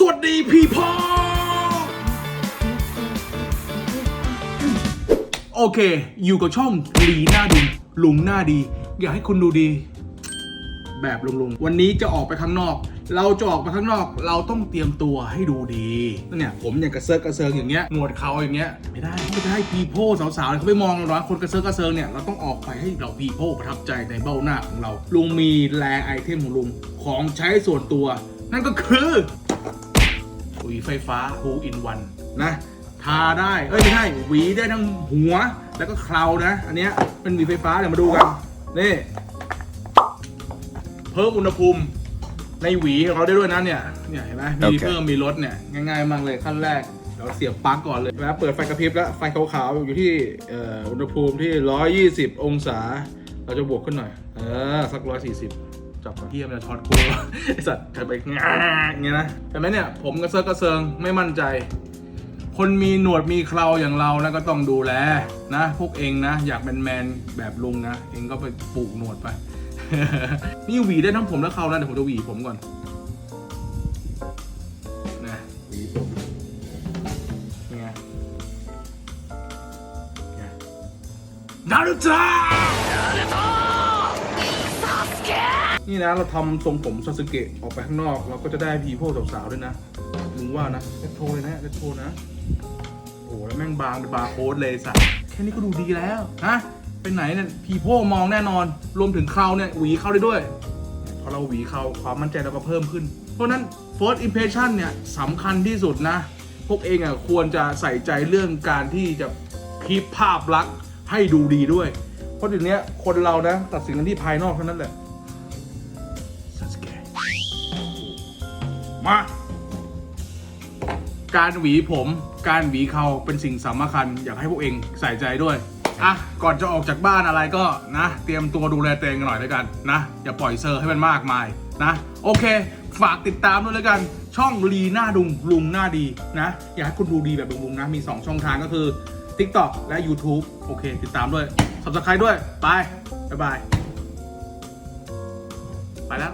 สวัสดีพี่พ่อโอเค อยู่กับช่องลีหน้าดีลุงหน้าดี อยากให้คุณดูดี แบบลุงๆวันนี้จะออกไปข้างนอก เราจะออกไปข้างนอก เราต้องเตรียมตัวให้ดูดีนั่นเนี่ยผมอย่างกระเซิร์กกระเซิงอย่างเงี้ยหนวดเขาอย่างเงี้ยไม่ได้ไม่ได้พีโพสาวๆเขาไปมองเราคนกระเซิร์กกระเซิงเนี่ยเราต้องออกไปให้เราพีโพประทับใจในเบ้าหน้าของเราลุงมีแลไอเทมของลุงของใช้ส่วนตัว นั่นก็คือ หวีไฟฟ้า Who in One นะทาได้ เอ้ยไม่ใช่หวีได้ทั้งหัว แล้วก็เครานะ อันเนี้ยเป็นหวีไฟฟ้าเดี๋ยวมาดูกัน นี่ เพิ่มอุณหภูมิในหวีของเราได้ด้วยนะเนี่ย เนี่ยเห็นไหมมีโอเคเพิ่มมีลดเนี่ย ง่าย ๆ มากเลยขั้นแรก เราเสียบปลั๊กก่อนเลยเห็นไหมเปิดไฟกระพริบแล้วไฟขาวๆอยู่ที่เอ่ออุณหภูมิที่ 120 องศา เราจะบวกขึ้นหน่อย เออ สัก 140 จับก่อนที่มันจะช็อตกูไอสัตว์จะไปงาอย่างเงี้ยนะเห็นไหมเนี่ยผมกระเซิร์กระเซิงไม่มั่นใจ คนมีหนวดมีเคราอย่างเรานะก็ต้องดูแลนะ พวกเองนะ อยากเป็นแมนแบบลุงนะ เองก็ไปปลูกหนวดไป นี่หวีได้ทั้งผมและเขานะเดี๋ยวผมจะหวีผมก่อนนะหวีผมเป็นไงไงนารุโตะ นี่นะเราทำทรงผมซาสึเกะออกไปข้างนอก เราก็จะได้พีโพสาวๆด้วยนะมึงว่านะเล็โทเลยนะเล็โทนะ โอ้โหแล้วแม่งบางเป็นบาร์โค้ดเลยสัตแค่นี้ก็ดูดีแล้วฮะเป็นไหนเนี่ยพีโพมองแน่นอน รวมถึงเคราเนี่ยหวีเข้าได้ด้วยพอเราหวีเขาความมั่นใจเราก็เพิ่มขึ้น เพราะนั้น first impression เนี่ยสำคัญที่สุดนะ พวกเองอะควรจะใส่ใจเรื่องการที่จะคีปภาพลักษณ์ให้ดูดีด้วย เพราะทีเนี้ยคนเรานะตัดสินกันที่ภายนอกเท่านั้นแหละ มา การหวีผม การหวีเขาเป็นสิ่งสำคัญอยากให้พวกเองใส่ใจด้วย อะ ก่อนจะออกจากบ้านอะไรก็นะ เตรียมตัวดูแลตัวเองกันหน่อยแล้วกันนะ อย่าปล่อยเซอร์ให้มันมากมายนะ โอเค ฝากติดตามด้วยแล้วกัน ช่องลีหน้าดุงลุงหน้าดีนะ อยากให้คุณดูดีแบบลุงๆนะ มี 2 ช่องทางก็คือ TikTok และ YouTube โอเค ติดตามด้วย Subscribe ด้วย ไป บ๊ายบาย ไปแล้ว